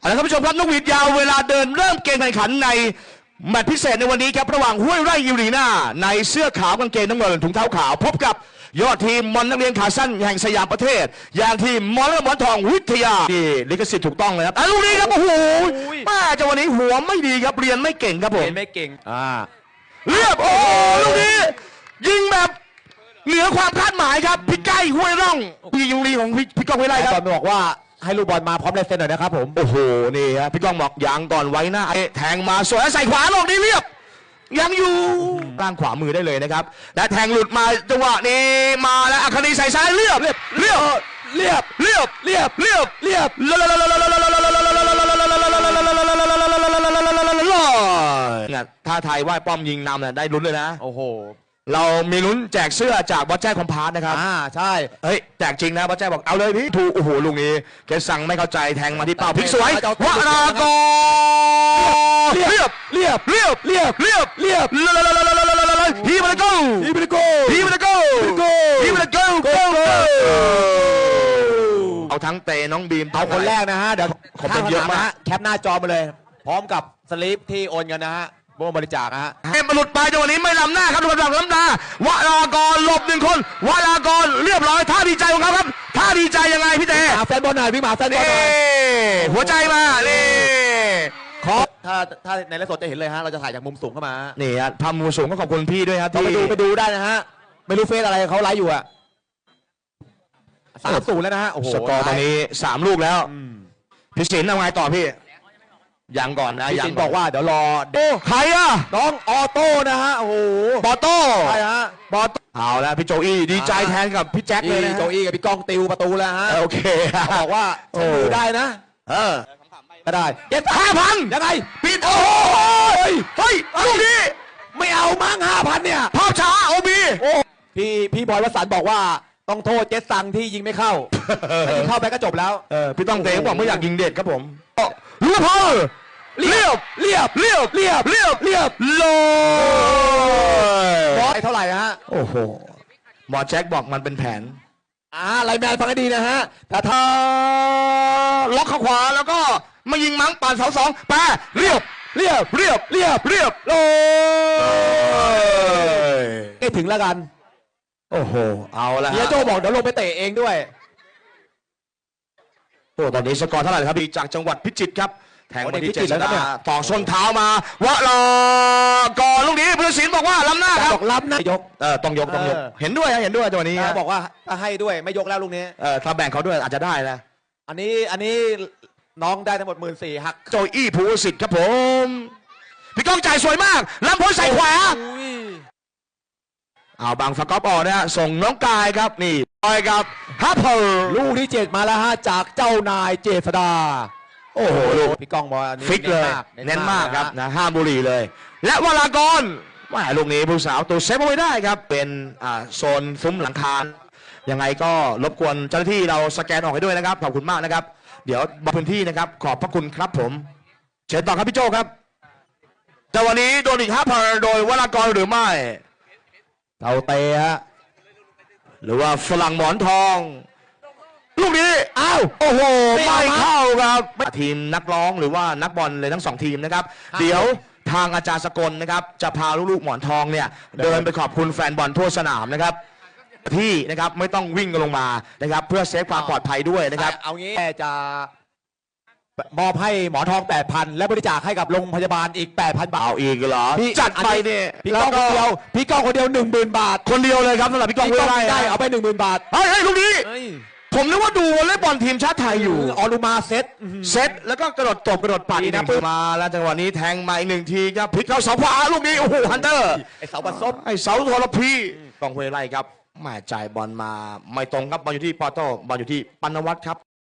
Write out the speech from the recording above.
เอาละครับผู้ชมครับนกหวีดยาวเวลาเดินเริ่มเกมแข่งขันในแมตช์พิเศษในวันนี้ครับระหว่างห้วยไร่ยูรีนาในเสื้อขาวกางเกงน้ำเงินถุงเท้าขาว พบกับยอดทีมมอนนักเรียนขาสั้นแห่งสยามประเทศ อย่างทีมมอนและมอนทองวิทยานี่ลิขสิทธิ์ถูกต้องเลยครับอะลูกนี้ครับโอ้โหแม่เจ้าวันนี้หัวไม่ดีครับเรียนไม่เก่งครับผมเห็นไม่เก่งอ่าเรียบโอ้โหลูกนี้ยิงแบบเหนือความคาดหมายครับพี่ใกล้ห้วยร่องพี่ยูรีของพี่พี่ก้องห้วยไร่ครับตอนบอกว่า ให้ลูกบอลมาพร้อมลายเซ็นหน่อยนะครับผม โอ้โห นี่ฮะพี่ก้องบอกยางก่อนไว้หน้าเอ๊ะแทงมาสวยแล้วใส่ขวาลงนี่เรียบ ยังอยู่ร่างขวามือได้เลยนะครับ และแทงหลุดมาจังหวะนี้มาแล้วอัคนีใส่ซ้ายเรียบเรียบเรียบเรียบเรียบเรียบเรียบเรียบเนี่ยถ้าไทยว่าป้อมยิงนำเนี่ยได้ลุ้นเลยนะ โอ้โห เรามีลุ้นแจกเสื้อจากบอสแจ้คอมพาร์ตนะครับ อ่าใช่ เฮ้ยแจกจริงนะบอสแจ้บอกเอาเลยพี่ถูกโอ้โหลุงนี้แกสั่งไม่เข้าใจแทงมาที่เป้าพลิกสวยวรากรเรียบเรียบเรียบเรียบเรียบเรียบฮีมันโก้อีบิโกฮีมันโก้โก้ฮีมันโก้โก้โก้เอาทั้งเตน้องบีมเอาคนแรกนะฮะเดี๋ยวขอบคุณเยอะมากข้งสนนฮแคปหน้าจอมาเลย พร้อมกับสลิปที่โอนกันนะฮะ ร่วมบริจาคนะฮะเอ็มมาหลุดไปจังหวะนี้ไม่ล้ำหน้าครับทุกคนล้ำหน้าวรากรหลบหนึ่งคนวรากรเรียบร้อยท่าดีใจของเขาครับท่าดีใจยังไงพี่เต้หาแฟนบอลหน่อยพี่หมาแฟนบอลนี่หน่อยหัวใจมานี่ขอถ้าถ้าในไลฟ์สดจะเห็นเลยฮะเราจะถ่ายจากมุมสูงเข้ามาฮะนี่ฮะภาพมุมสูงก็ขอบคุณพี่ด้วยครับต้องที่ไปดูไปดูได้นะฮะไม่รู้เฟซอะไรเขาไลฟ์อยู่อะสามศูนย์แล้วนะฮะโอ้โหสกอร์ตอนนี้สามลูกแล้วอืมพี่สินทำไงต่อพี่ ยังก่อนนะพี่ยัสิงนบอกว่าเดี๋ยวรอโอ้ใครอะน้องออโต้นะฮะโอ้โหปอโต้ใช่ฮะปอโต้เอาแล้วพี่โจอี้ดีใจแทนกับพี่แจ็คเลยพี่นะโจอี้กับพี่ก้องติวประตูแล้วฮะโอเคเขาบอกว่าโอ้ใช้มือได้นะ เออก็ได้เจ็ดห้าพันยังไงปิดโอ้ยเฮ้ยลูกนี้ไม่เอามั้งห้าพันเนี่ยภาพช้าโอบีโอ้พี่พี่บอยวสันต์บอกว่าต้องโทษเจสซังที่ยิงไม่เข้าถ้ายิงเข้าไปก็จบแล้วเออพี่ต้องเตะบอกไม่อยากยิงเด็ดครับผมลูก พอเรียบเรียบเรียบเรียบเรียบเรียบโลบอสเท่าไหร่ฮะโอ้โหหมอแจ็คบอกมันเป็นแผนอ่าไลน์แมนฟังให้ดีนะฮะแต่ถ้าล็อกเข้าขวาแล้วก็มายิงมั้งป่านเสาสองแปรเรียบเรียบเรียบเรียบเรียบโอ้เอ้ยไม่ถึงแล้วกัน โอ้โห เอาละเฮียฮะโจบอกเดี๋ยวลงไปเตะเองด้วย โอ้ตอนนี้สกอร์เท่าไหร่ครับดีจากจังหวัดพิจิตรครับแทงโอ้มาเด็กที่พิเจจิตรษแล้วดาเนี่ยต่อส้นเท้ามาวะรอกอนลูกนี้พุทธศิลป์บอกว่าล้ำหน้าครับบอกรับนะยกเออต้องยกต้องยกเออเห็นด้วยฮะเห็นด้วยตัวนี้เขาฮะบอกว่าถ้าให้ด้วยไม่ยกแล้วลูกนี้เออถ้าแบ่งเขาด้วยอาจจะได้นะอันนี้อันนี้น้องได้ทั้งหมดหมื่นสี่หักโจอี้ภูวสิทธิ์ครับผมพี่ก้องจ่ายสวยมากลำโพงใส่ขวาอุ้ยเอาบางสกอปออกนะฮะส่งน้องกายครับนี่ ปอยครับฮับเพอร์ลูกที่เจ็ดมาแล้วฮะจากเจ้านายเจษดา โอ้โหลูกพี่ก้องบอกอันนี้ฟิกเลยเน้เน้นนมากครับนะฮะนะห้ามบุหรี่เลย และวรากรว่าลูกนี้ผู้สาวตัวเซฟเอาไว้ได้ครับ เป็นอ่าโซนซุ้มหลังคายังไงก็รบกวนเจ้าหน้าที่เราสแกนออกให้ด้วยนะครับขอบคุณมากนะครับ เดี๋ยวบอกพื้นที่นะครับ ขอบพระคุณครับผม เชิญต่อครับพี่โจครับแต่วันนี้โดนอีกห้าพันโดยวรากรหรือไม่เอาเตะฮะ หรือว่าฝรั่งหมอนทอง ลูกนี้อ้าวโอ้โหไม่ไม่เอาเข้าครับทีมนักร้องหรือว่านักบอลเลยทั้งสองทีมนะครับครับ เดี๋ยวทางอาจารย์สกลนะครับ จะพาลูกๆหมอนทองเนี่ย เดินไปขอบคุณแฟนบอลทั่วสนามนะครับที่นะครับไม่ต้องวิ่งกันลงมานะครับ เพื่อเซฟความปลอดภัยด้วยนะครับ เอางี้แม่จะ มอบให้หมอทอง 8,000 และบริจาคให้กับโรงพยาบาลอีก 8,000 บาทเอาอีกเหรอพี่จัดไปเนี่ยพี่ก้องคนเดียวพี่ก้องคนเดียว10,000 บาท คนเดียวเลยครับสำหรับพี่ก้องพี่ก้องห้วยได้ไร่เอาไป 10,000 บาทเฮ้ยเฮ้ยลูกนี้เฮ้ยผมนึกว่าดูวอลเลย์บอลทีมชาติไทยอยู่ออลูมาเซตอื้อหือเซตแล้วก็กระโดดตบกระโดดปัดดีอีกหนะนึ่งปึ๊บมาแล้วจังหวะนี้แทงมาอีกหนึ่งทีครับพลิกเข้าเสาขวาลูกนี้โอ้โหฮันเตอร์ไอเสาบัดซบไอ้เสาทรพีกองห้วยไร่ครับแม่จ่ายบอลมาไม่ตรงครับบอลอยู่ที่ปอโต้บอลอยู่ที่ปานวัตรครับ